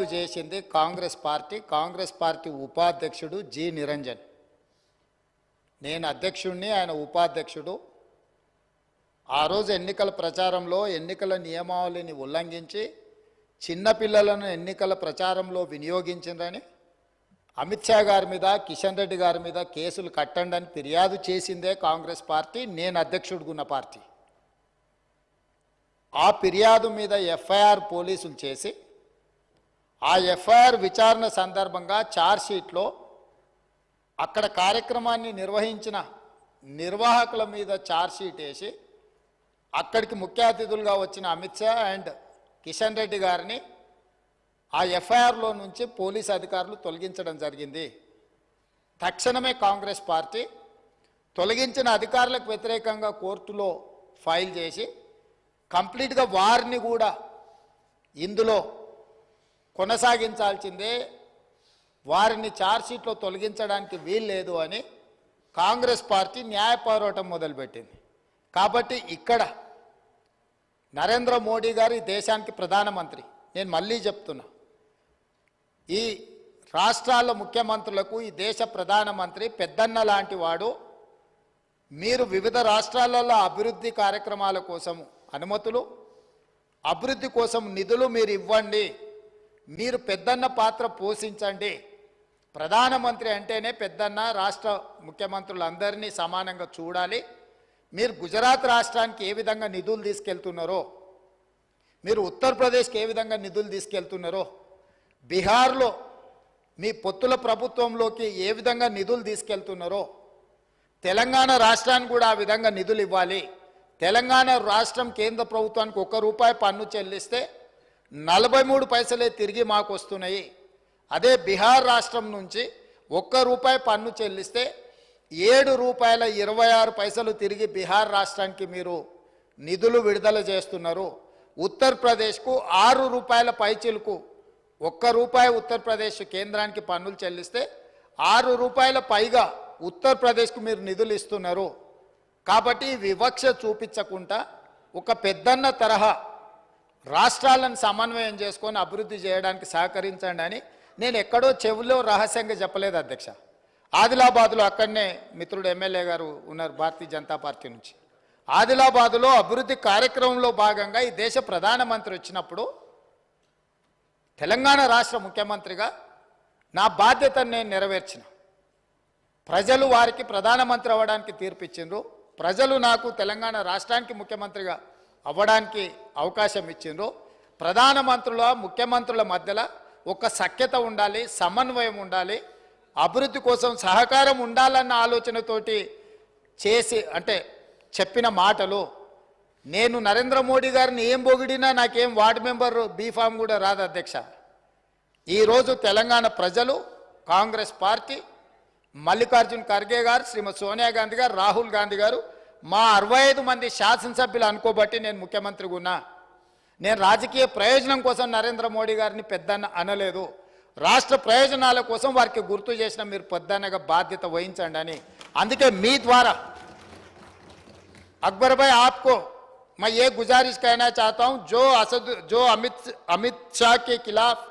ఫిర్యాదు చేసింది Congress party. Congress party ఉపాధ్యక్షుడు జి నిరంజన్. నేను అధ్యక్షుడిని ఆయన ఉపాధ్యక్షుడు. ఆ రోజు ఎన్నికల ప్రచారంలో ఎన్నికల నియమావళిని ఉల్లంఘించి చిన్నపిల్లలను ఎన్నికల ప్రచారంలో వినియోగించిందని అమిత్ షా గారి మీద కిషన్ రెడ్డి గారి మీద కేసులు కట్టండి అని ఫిర్యాదు చేసిందే కాంగ్రెస్ పార్టీ. నేను అధ్యక్షుడుగున్న పార్టీ. ఆ ఫిర్యాదు మీద ఎఫ్ఐఆర్ పోలీసులు చేసి ఆ ఎఫ్ఐఆర్ విచారణ సందర్భంగా ఛార్జ్షీట్లో అక్కడ కార్యక్రమాన్ని నిర్వహించిన నిర్వాహకుల మీద ఛార్జ్షీట్ వేసి అక్కడికి ముఖ్య అతిథులుగా వచ్చిన అమిత్ షా అండ్ కిషన్ రెడ్డి గారిని ఆ ఎఫ్ఐఆర్లో నుంచి పోలీస్ అధికారులు తొలగించడం జరిగింది. తక్షణమే కాంగ్రెస్ పార్టీ తొలగించిన అధికారులకు వ్యతిరేకంగా కోర్టులో ఫైల్ చేసి కంప్లీట్గా వారిని కూడా ఇందులో కొనసాగించాల్సిందే. వారిని ఛార్జ్షీట్లో తొలగించడానికి వీల్లేదు అని కాంగ్రెస్ పార్టీ న్యాయ పోరాటం మొదలుపెట్టింది. కాబట్టి ఇక్కడ నరేంద్ర మోడీ గారు ఈ దేశానికి ప్రధానమంత్రి. నేను మళ్ళీ చెప్తున్నా. ఈ రాష్ట్రాల ముఖ్యమంత్రులకు ఈ దేశ ప్రధానమంత్రి పెద్దన్న లాంటి వాడు మీరు వివిధ రాష్ట్రాలలో అభివృద్ధి కార్యక్రమాల కోసం అనుమతులు అభివృద్ధి కోసం నిధులు మీరు ఇవ్వండి. మీరు పెద్దన్న పాత్ర పోషించండి. ప్రధానమంత్రి అంటేనే పెద్దన్న రాష్ట్ర ముఖ్యమంత్రులందరినీ సమానంగా చూడాలి. మీరు గుజరాత్ రాష్ట్రానికి ఏ విధంగా నిధులు తీసుకెళ్తున్నారో మీరు ఉత్తరప్రదేశ్కి ఏ విధంగా నిధులు తీసుకెళ్తున్నారో బీహార్లో మీ పొత్తుల ప్రభుత్వంలోకి ఏ విధంగా నిధులు తీసుకెళ్తున్నారో తెలంగాణ రాష్ట్రానికి కూడా ఆ విధంగా నిధులు ఇవ్వాలి. తెలంగాణ రాష్ట్రం కేంద్ర ప్రభుత్వానికి ఒక్క రూపాయి పన్ను చెల్లిస్తే నలభై మూడు పైసలే తిరిగి మాకు వస్తున్నాయి అదే బీహార్ రాష్ట్రం నుంచి ఒక్క రూపాయి పన్ను చెల్లిస్తే ఏడు రూపాయల ఇరవై ఆరు పైసలు తిరిగి బీహార్ రాష్ట్రానికి మీరు నిధులు విడుదల చేస్తున్నారు. ఉత్తరప్రదేశ్కు ఆరు రూపాయల పైచిలుకు ఒక్క రూపాయి ఉత్తరప్రదేశ్ కేంద్రానికి పన్నులు చెల్లిస్తే ఆరు రూపాయల పైగా ఉత్తరప్రదేశ్కు మీరు నిధులు ఇస్తున్నారు. కాబట్టి వివక్ష చూపించకుండా ఒక పెద్దన్న తరహా రాష్ట్రాలను సమన్వయం చేసుకొని అభివృద్ధి చేయడానికి సహకరించండి అని నేను ఎక్కడో చెవిలో రహస్యంగా చెప్పలేదు అధ్యక్ష. ఆదిలాబాద్లో అక్కడనే మిత్రుడు ఎమ్మెల్యే గారు ఉన్నారు భారతీయ జనతా పార్టీ నుంచి. ఆదిలాబాదులో అభివృద్ధి కార్యక్రమంలో భాగంగా ఈ దేశ ప్రధానమంత్రి వచ్చినప్పుడు తెలంగాణ రాష్ట్ర ముఖ్యమంత్రిగా నా బాధ్యతను నేను నెరవేర్చిన. ప్రజలు వారికి ప్రధానమంత్రి అవ్వడానికి తీర్పిచ్చిండ్రు. ప్రజలు నాకు తెలంగాణ రాష్ట్రానికి ముఖ్యమంత్రిగా అవ్వడానికి అవకాశం ఇచ్చిండ్రు. ప్రధానమంత్రుల ముఖ్యమంత్రుల మధ్యలో ఒక సఖ్యత ఉండాలి సమన్వయం ఉండాలి అభివృద్ధి కోసం సహకారం ఉండాలన్న ఆలోచనతోటి చేసి అంటే చెప్పిన మాటలు నేను నరేంద్ర మోడీ గారిని ఏం పొగిడినా నాకేం వార్డు మెంబర్ బీఫామ్ కూడా రాదు అధ్యక్ష. ఈరోజు తెలంగాణ ప్రజలు కాంగ్రెస్ పార్టీ మల్లికార్జున్ ఖర్గే గారు శ్రీమతి సోనియా గాంధీ గారు రాహుల్ గాంధీ గారు మా అరవై ఐదు మంది శాసనసభ్యులు అనుకోబట్టి నేను ముఖ్యమంత్రిగా ఉన్నా నేను రాజకీయ ప్రయోజనం కోసం నరేంద్ర మోడీ గారిని పెద్దన్న అనలేదు రాష్ట్ర ప్రయోజనాల కోసం వారికి గుర్తు చేసిన మీరు పెద్దన్నగా బాధ్యత వహించండి అని అందుకే మీ ద్వారా अकबर भाई आपको मैं ये गुजारिश कहना चाहता हूं जो असद जो अमित अमित शाह के खिलाफ